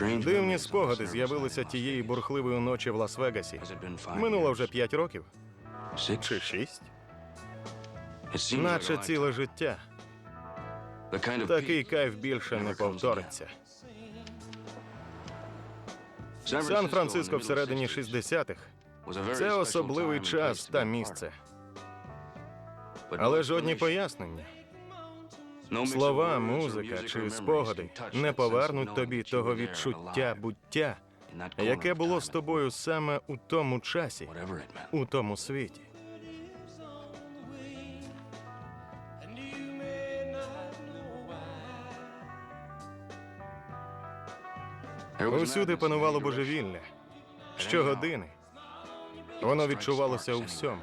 Дивні спогади з'явилися тієї бурхливої ночі в Лас-Вегасі. Минуло вже п'ять років чи шість, наче ціле життя. Такий кайф більше не повториться. Сан-Франциско всередині 60-х – це особливий час та місце. Але жодні пояснення, слова, музика чи спогади не повернуть тобі того відчуття буття, яке було з тобою саме у тому часі, у тому світі. Усюди панувало божевілля. Щогодини. Воно відчувалося у всьому.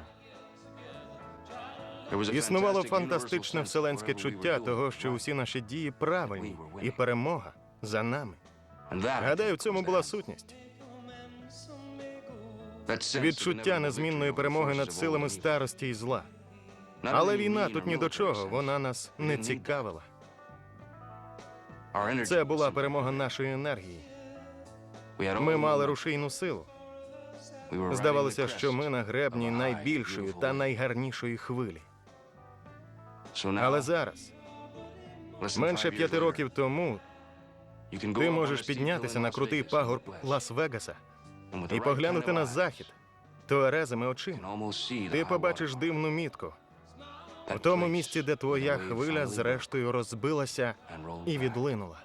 Існувало фантастичне вселенське чуття того, що усі наші дії правильні, і перемога за нами. Гадаю, в цьому була сутність. Відчуття незмінної перемоги над силами старості і зла. Але війна тут ні до чого, вона нас не цікавила. Це була перемога нашої енергії. Ми мали рушійну силу. Здавалося, що ми на гребні найбільшої та найгарнішої хвилі. Але зараз, менше п'яти років тому, ти можеш піднятися на крутий пагорб Лас-Вегаса і поглянути на захід туарезами очима. Ти побачиш дивну мітку. В тому місці, де твоя хвиля зрештою розбилася і відлинула.